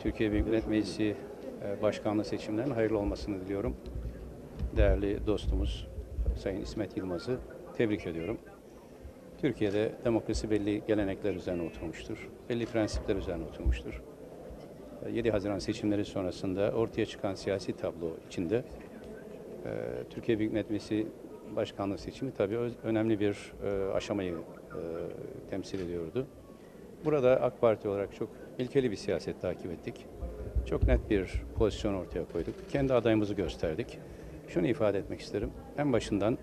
Türkiye Büyük Millet Meclisi e, Başkanlığı seçimlerinin hayırlı olmasını diliyorum. Değerli dostumuz Sayın İsmet Yılmaz'ı tebrik ediyorum. Türkiye'de demokrasi belli gelenekler üzerine oturmuştur. Belli prensipler üzerine oturmuştur. E, 7 Haziran seçimleri sonrasında ortaya çıkan siyasi tablo içinde e, Türkiye Büyük Millet Meclisi Başkanlığı seçimi tabii önemli bir e, aşamayı e, temsil ediyordu. Burada AK Parti olarak çok ilkeli bir siyaset takip ettik. Çok net bir pozisyon ortaya koyduk. Kendi adayımızı gösterdik. Şunu ifade etmek isterim. En başından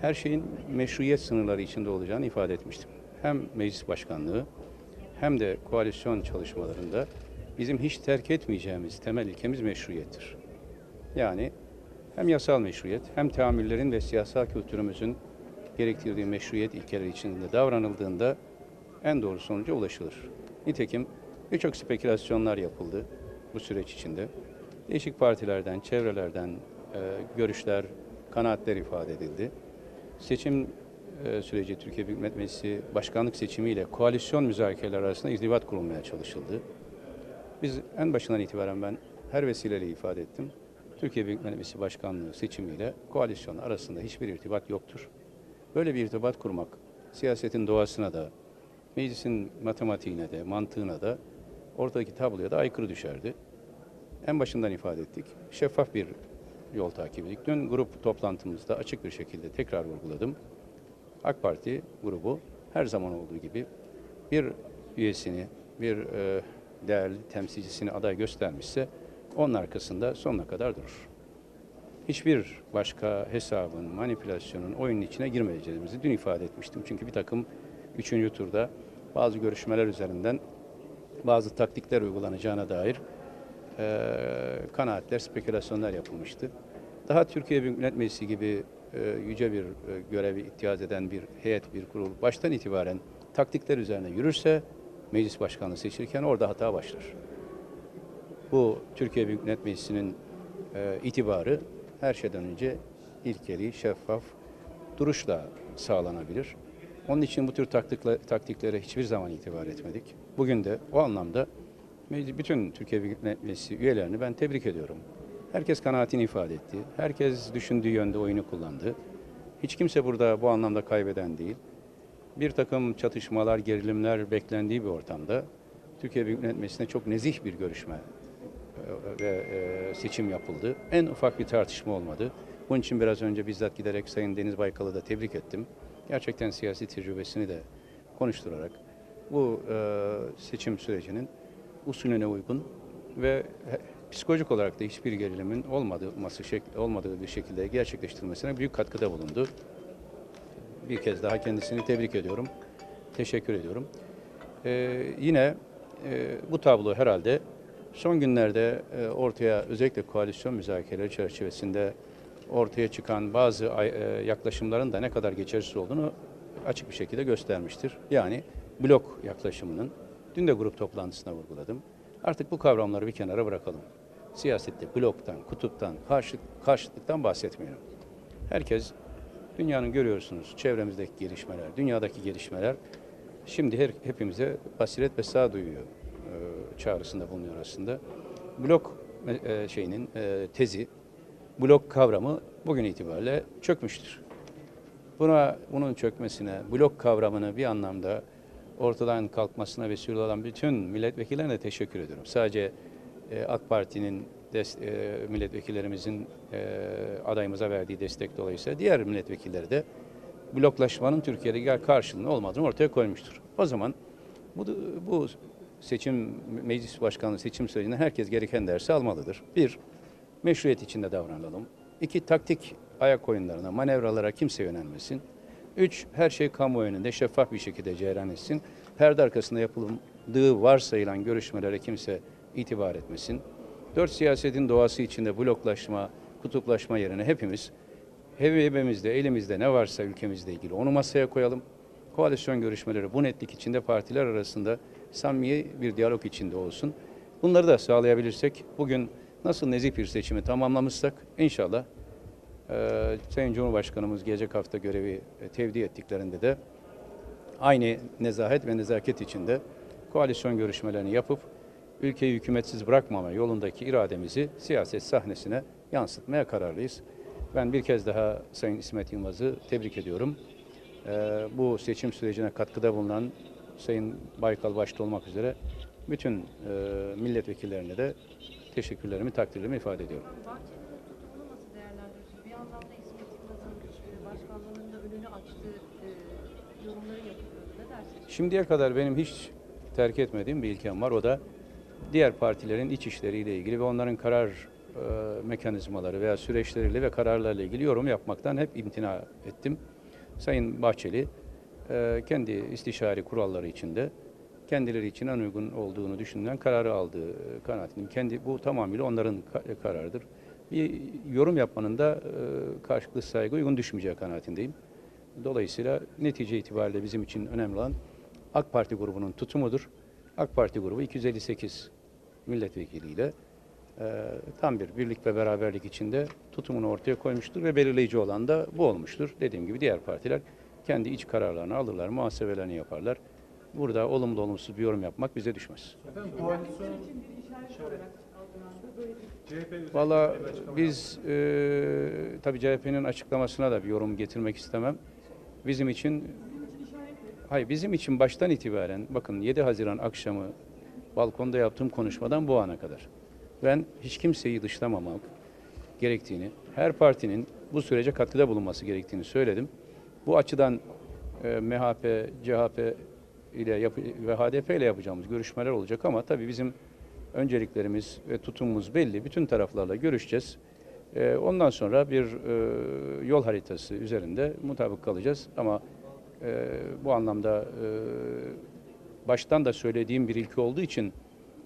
her şeyin meşruiyet sınırları içinde olacağını ifade etmiştim. Hem meclis başkanlığı hem de koalisyon çalışmalarında bizim hiç terk etmeyeceğimiz temel ilkemiz meşruiyettir. Yani hem yasal meşruiyet hem teamüllerin ve siyasal kültürümüzün gerektirdiği meşruiyet ilkeleri içinde davranıldığında en doğru sonuca ulaşılır. Nitekim birçok spekülasyonlar yapıldı bu süreç içinde. Değişik partilerden, çevrelerden e, görüşler, kanaatler ifade edildi. Seçim e, süreci Türkiye Büyük Millet Meclisi başkanlık seçimiyle koalisyon müzakereleri arasında irtibat kurulmaya çalışıldı. Biz en başından itibaren ben her vesileyle ifade ettim. Türkiye Büyük Millet Meclisi Başkanlığı seçimiyle koalisyon arasında hiçbir irtibat yoktur. Böyle bir irtibat kurmak siyasetin doğasına da, meclisin matematiğine de, mantığına da, ortadaki tabloya da aykırı düşerdi. En başından ifade ettik. Şeffaf bir yol takip ettik. Dün grup toplantımızda açık bir şekilde tekrar vurguladım. AK Parti grubu her zaman olduğu gibi bir üyesini, bir e, değerli temsilcisini aday göstermişse onun arkasında sonuna kadar durur. Hiçbir başka hesabın, manipülasyonun, oyunun içine girmeyeceğimizi dün ifade etmiştim. Çünkü bir takım üçüncü turda bazı görüşmeler üzerinden bazı taktikler uygulanacağına dair e, kanaatler, spekülasyonlar yapılmıştı. Daha Türkiye Büyük Millet Meclisi gibi e, yüce bir e, görevi ihtiyaz eden bir heyet, bir kurul baştan itibaren taktikler üzerine yürürse meclis başkanlığı seçilirken orada hata başlar. Bu Türkiye Büyük Millet Meclisi'nin e, itibarı her şeyden önce ilkeli, şeffaf duruşla sağlanabilir. Onun için bu tür taktikle, taktiklere hiçbir zaman itibar etmedik. Bugün de o anlamda bütün Türkiye Büyük Millet Meclisi üyelerini ben tebrik ediyorum. Herkes kanaatini ifade etti. Herkes düşündüğü yönde oyunu kullandı. Hiç kimse burada bu anlamda kaybeden değil. Bir takım çatışmalar, gerilimler beklendiği bir ortamda Türkiye Büyük Millet Meclisi'nde çok nezih bir görüşme e, ve e, seçim yapıldı. En ufak bir tartışma olmadı. Bunun için biraz önce bizzat giderek Sayın Deniz Baykal'ı da tebrik ettim. Gerçekten siyasi tecrübesini de konuşturarak bu e, seçim sürecinin usulüne uygun ve psikolojik olarak da hiçbir gerilimin olmadığı, olmadığı bir şekilde gerçekleştirmesine büyük katkıda bulundu. Bir kez daha kendisini tebrik ediyorum. Teşekkür ediyorum. Ee, yine e, bu tablo herhalde son günlerde e, ortaya özellikle koalisyon müzakereleri çerçevesinde ortaya çıkan bazı e, yaklaşımların da ne kadar geçersiz olduğunu açık bir şekilde göstermiştir. Yani blok yaklaşımının dün de grup toplantısında vurguladım. Artık bu kavramları bir kenara bırakalım. Siyasette bloktan, kutuptan, karşı, karşıtlıktan bahsetmeyelim. Herkes dünyanın görüyorsunuz çevremizdeki gelişmeler, dünyadaki gelişmeler şimdi her, hepimize basiret ve sağduyu e, çağrısında bulunuyor aslında. Blok e, şeyinin e, tezi, blok kavramı bugün itibariyle çökmüştür. Buna bunun çökmesine, blok kavramını bir anlamda ortadan kalkmasına vesile olan bütün milletvekillerine teşekkür ediyorum. Sadece e, AK Parti'nin e, milletvekillerimizin e, adayımıza verdiği destek dolayısıyla diğer milletvekilleri de bloklaşmanın Türkiye'deki karşılığının olmadığını ortaya koymuştur. O zaman bu, bu seçim, meclis başkanlığı seçim sürecinde herkes gereken dersi almalıdır. Bir, meşruiyet içinde davranalım. İki, taktik ayak oyunlarına, manevralara kimse yönelmesin. Üç, her şey önünde şeffaf bir şekilde cereyan etsin. Perde arkasında yapıldığı varsayılan görüşmelere kimse itibar etmesin. Dört, siyasetin doğası içinde bloklaşma, kutuplaşma yerine hepimiz Hevebemizde, elimizde ne varsa ülkemizle ilgili onu masaya koyalım. Koalisyon görüşmeleri bu netlik içinde partiler arasında samimi bir diyalog içinde olsun. Bunları da sağlayabilirsek bugün nasıl nezih bir seçimi tamamlamışsak inşallah e, Sayın Cumhurbaşkanımız gelecek hafta görevi e, tevdi ettiklerinde de aynı nezahet ve nezaket içinde koalisyon görüşmelerini yapıp ülkeyi hükümetsiz bırakmama yolundaki irademizi siyaset sahnesine yansıtmaya kararlıyız. Ben bir kez daha Sayın İsmet Yılmaz'ı tebrik ediyorum. Ee, bu seçim sürecine katkıda bulunan Sayın Baykal başta olmak üzere bütün e, milletvekillerine de teşekkürlerimi, takdirlerimi ifade ediyorum. Bahçeli'nin tutumunu nasıl değerlendiriyorsunuz? Bir yandan da İsmet Yılmaz'ın e, başkanlığının da önünü açtığı e, yorumları yapılıyordu. Ne dersiniz? Şimdiye kadar benim hiç terk etmediğim bir ilkem var. O da diğer partilerin iç işleriyle ilgili ve onların karar e, mekanizmaları veya süreçleriyle ve kararlarla ilgili yorum yapmaktan hep imtina ettim. Sayın Bahçeli e, kendi istişari kuralları içinde kendileri için en uygun olduğunu düşünülen kararı aldığı e, kanaatindeyim. Kendi bu tamamıyla onların ka- kararıdır. Bir yorum yapmanın da e, karşılıklı saygı uygun düşmeyeceği kanaatindeyim. Dolayısıyla netice itibariyle bizim için önemli olan AK Parti grubunun tutumudur. AK Parti grubu 258 milletvekiliyle e, tam bir birlik ve beraberlik içinde tutumunu ortaya koymuştur ve belirleyici olan da bu olmuştur. Dediğim gibi diğer partiler kendi iç kararlarını alırlar, muhasebelerini yaparlar. Burada olumlu olumsuz bir yorum yapmak bize düşmez. Efendim koalisyon CHP Valla biz e, tabii CHP'nin açıklamasına da bir yorum getirmek istemem. Bizim için hayır bizim için baştan itibaren bakın 7 Haziran akşamı balkonda yaptığım konuşmadan bu ana kadar ben hiç kimseyi dışlamamak gerektiğini, her partinin bu sürece katkıda bulunması gerektiğini söyledim. Bu açıdan e, MHP, CHP ile ve HDP ile yapacağımız görüşmeler olacak ama tabii bizim önceliklerimiz ve tutumumuz belli. Bütün taraflarla görüşeceğiz. E, ondan sonra bir e, yol haritası üzerinde mutabık kalacağız ama e, bu anlamda e, baştan da söylediğim bir ilke olduğu için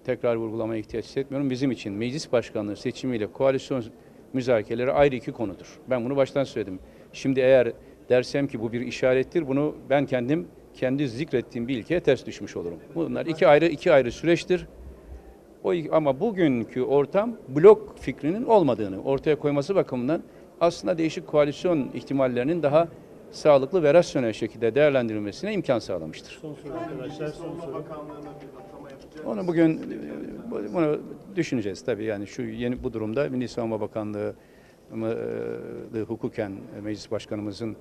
tekrar vurgulamaya ihtiyaç hissetmiyorum. Bizim için meclis başkanlığı seçimiyle koalisyon müzakereleri ayrı iki konudur. Ben bunu baştan söyledim. Şimdi eğer dersem ki bu bir işarettir, bunu ben kendim kendi zikrettiğim bir ilkeye ters düşmüş olurum. Bunlar iki ayrı iki ayrı süreçtir. O ama bugünkü ortam blok fikrinin olmadığını ortaya koyması bakımından aslında değişik koalisyon ihtimallerinin daha sağlıklı ve rasyonel şekilde değerlendirilmesine imkan sağlamıştır. son soru arkadaşlar son soru. Onu bugün bunu düşüneceğiz tabii yani şu yeni bu durumda Milli Savunma Bakanlığı e, hukuken meclis başkanımızın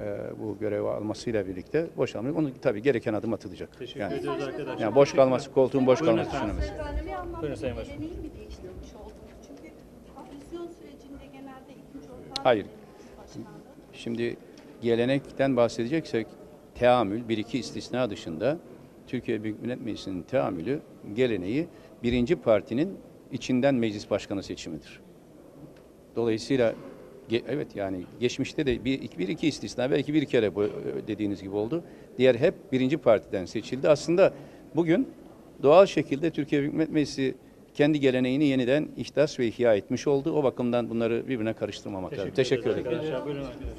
e, bu görevi almasıyla birlikte boşalmıyor. Onu tabii gereken adım atılacak. Teşekkür Yani, ediyoruz arkadaşlar. yani boş kalması, koltuğun boş Buyurun kalması efendim. düşünemez. Buyurun Sayın Başkan. geleneği mi değiştirmiş oldunuz? Çünkü koalisyon sürecinde genelde ikinci ortağı Hayır. Şimdi gelenekten bahsedeceksek teamül bir iki istisna dışında Türkiye Büyük Millet Meclisi'nin teamülü geleneği birinci partinin içinden meclis başkanı seçimidir. Dolayısıyla ge- evet yani geçmişte de bir, bir iki istisna belki bir kere bu dediğiniz gibi oldu. Diğer hep birinci partiden seçildi. Aslında bugün doğal şekilde Türkiye Büyük Millet Meclisi kendi geleneğini yeniden ihdas ve ihya etmiş oldu. O bakımdan bunları birbirine karıştırmamak lazım. Teşekkür ederim.